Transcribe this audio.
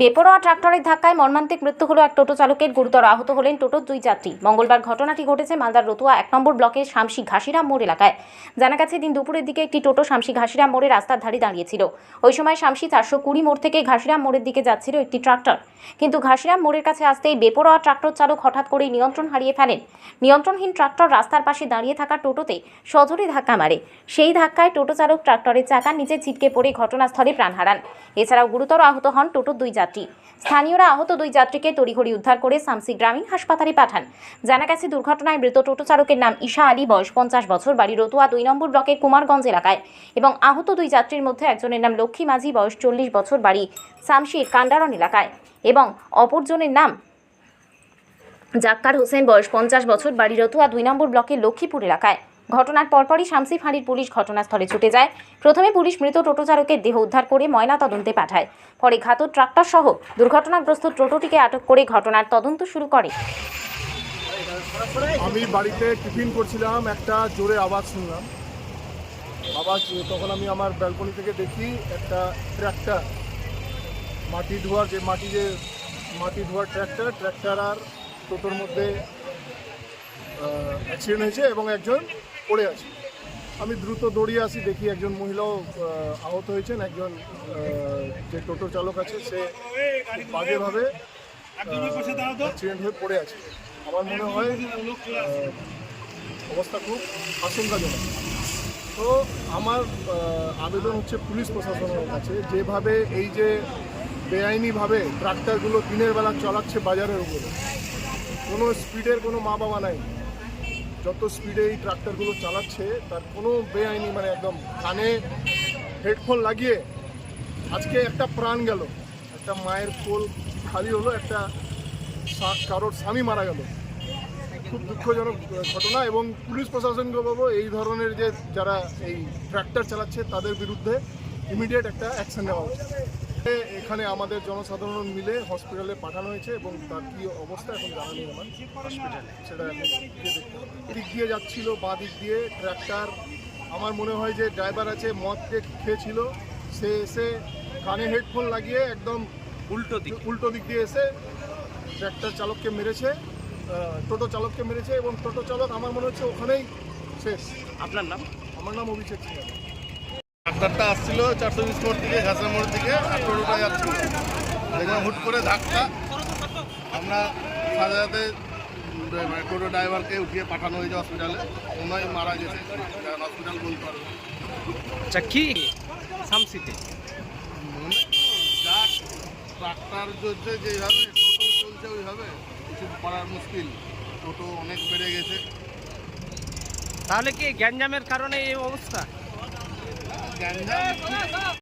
বেপরোয়া ট্রাক্টরের ধাক্কায় মর্মান্তিক মৃত্যু হলো এক টোটো চালকের। গুরুতর আহত হলেন টোটোর দুই যাত্রী। মঙ্গলবার ঘটনাটি ঘটেছে মালদার রতুয়া এক নম্বর ব্লকের শামসি ঘাসিরাম মোড় এলাকায়। জানা গেছে, দিন দুপুরের দিকে একটি টোটো শামসি ঘাসিরাম মোড়ে রাস্তার ধারে দাঁড়িয়েছিল। ওই সময় শামসি চারশো কুড়ি মোড় থেকে ঘাসিরাম মোড়ের দিকে যাচ্ছিল একটি ট্রাক্টর। কিন্তু ঘাসিরাম মোড়ের কাছে আসতেই বেপরোয়া ট্রাক্টর চালক হঠাৎ করেই নিয়ন্ত্রণ হারিয়ে ফেলেন। নিয়ন্ত্রণহীন ট্রাক্টর রাস্তার পাশে দাঁড়িয়ে থাকা টোটোতে সজোরে ধাক্কা মারে। সেই ধাক্কায় টোটো চালক ট্রাক্টরের চাকার নিচে ছিটকে পড়ে ঘটনাস্থলে প্রাণ হারান। এছাড়াও গুরুতর আহত হন টোটোর দুই যাত্রী। স্থানীয়রা আহত দুই যাত্রীকে তড়িঘড়ি উদ্ধার করে সামসি গ্রামীণ হাসপাতালে পাঠান। জানা গেছে, দুর্ঘটনায় মৃত টোটো চালকের নাম ঈশা আলী, বয়স পঞ্চাশ বছর, বাড়ি রতুয়া দুই নম্বর ব্লকের কুমারগঞ্জ এলাকায়। এবং আহত দুই যাত্রীর মধ্যে একজনের নাম লক্ষ্মী মাঝি, বয়স চল্লিশ বছর, বাড়ি সামসির কান্ডারন এলাকায়। এবং অপরজনের নাম জাক্কার হোসেন, বয়স পঞ্চাশ বছর, বাড়ি রতুয়া দুই নম্বর ব্লকের লক্ষ্মীপুর এলাকায়। ঘটনার পরপরই শামসি ফাঁড়ির পুলিশ ঘটনাস্থলে ছুটে যায়। প্রথমে পুলিশ মৃত টোটো চালকের দেহ উদ্ধার করে ময়না তদন্তে পাঠায়। পরে ঘাতক, ট্রাক্টর সহ দুর্ঘটনাগ্রস্ত টোটোটিকে আটক করে ঘটনার তদন্ত শুরু করে। আমি বাড়িতে টিফিন করছিলাম, একটা জোরে আওয়াজ শুনলাম। আওয়াজ তখন আমি আমার ব্যালকনি থেকে দেখি একটা ট্র্যাক্টর মাটি ধোয়ার যে মাটি যে মাটি ধোয়ার ট্র্যাক্টর ট্র্যাক্টর আর টোটোর মধ্যে অ্যাক্সিডেন্ট হয়েছে এবং একজন পড়ে আছে। আমি দ্রুত দৌড়িয়ে আসি, দেখি একজন মহিলাও আহত হয়েছেন। একজন যে টোটো চালক আছে, সে বাজেভাবে অ্যাক্সিডেন্ট হয়ে পড়ে আছে। আমার মনে হয় অবস্থা খুব আশঙ্কাজনক। তো আমার আবেদন হচ্ছে পুলিশ প্রশাসনের কাছে। যেভাবে এই যে বেআইনিভাবে ট্রাক্টরগুলো দিনের বেলা চলাচ্ছে বাজারের উপরে, কোনো স্পিডের কোনো মা বাবা নাই। যত স্পিডে এই ট্রাক্টরগুলো চালাচ্ছে, তার কোনো বেআইনি মানে একদম কানে হেডফোন লাগিয়ে আজকে একটা প্রাণ গেল। একটা মায়ের কোল খালি হলো, একটা কারোর স্বামী মারা গেল। খুব দুঃখজনক ঘটনা এবং পুলিশ প্রশাসনকে বলব, এই ধরনের যে যারা এই ট্র্যাক্টর চালাচ্ছে, তাদের বিরুদ্ধে ইমিডিয়েট একটা অ্যাকশন নেওয়া উচিত। এখানে আমাদের জনসাধারণ মিলে হসপিটালে পাঠানো হয়েছে এবং তার কি অবস্থা এখন জানা নেই আমার। হসপিটালে? সেটা এখন দিক দিয়ে যাচ্ছিল বাঁ দিক দিয়ে ট্র্যাক্টর আমার মনে হয় যে ড্রাইভার আছে মদ খেয়ে খেয়েছিল। সে এসে কানে হেডফোন লাগিয়ে একদম উল্টো দিক। উল্টো দিক দিয়ে এসে ট্র্যাক্টর চালককে মেরেছে টোটো চালককে মেরেছে এবং টোটো চালক আমার মনে হচ্ছে ওখানেই শেষ। আপনার নাম? আমার নাম অভিষেক সিং ডাক্তারটা আসছিল চারশো বিশ মোড় থেকে ঘাসের মোড় থেকে টোটোটা যাচ্ছিল। দেখলাম হুট করে ধাক্কা। আমরা সাথে সাথে মানে টোটো ড্রাইভারকে উঠিয়ে পাঠানো হয়েছে হসপিটালে ওনাই মারা গেছে। হসপিটাল বলতে পারবে আচ্ছা কি? সামসিতে যা ট্রাক্টার চলছে যেভাবে টোটো চলছে ওইভাবে কিছু করার মুশকিল। টোটো অনেক বেড়ে গেছে। তাহলে কি গ্যাঞ্জামের কারণে এই অবস্থা? 人？走啊走！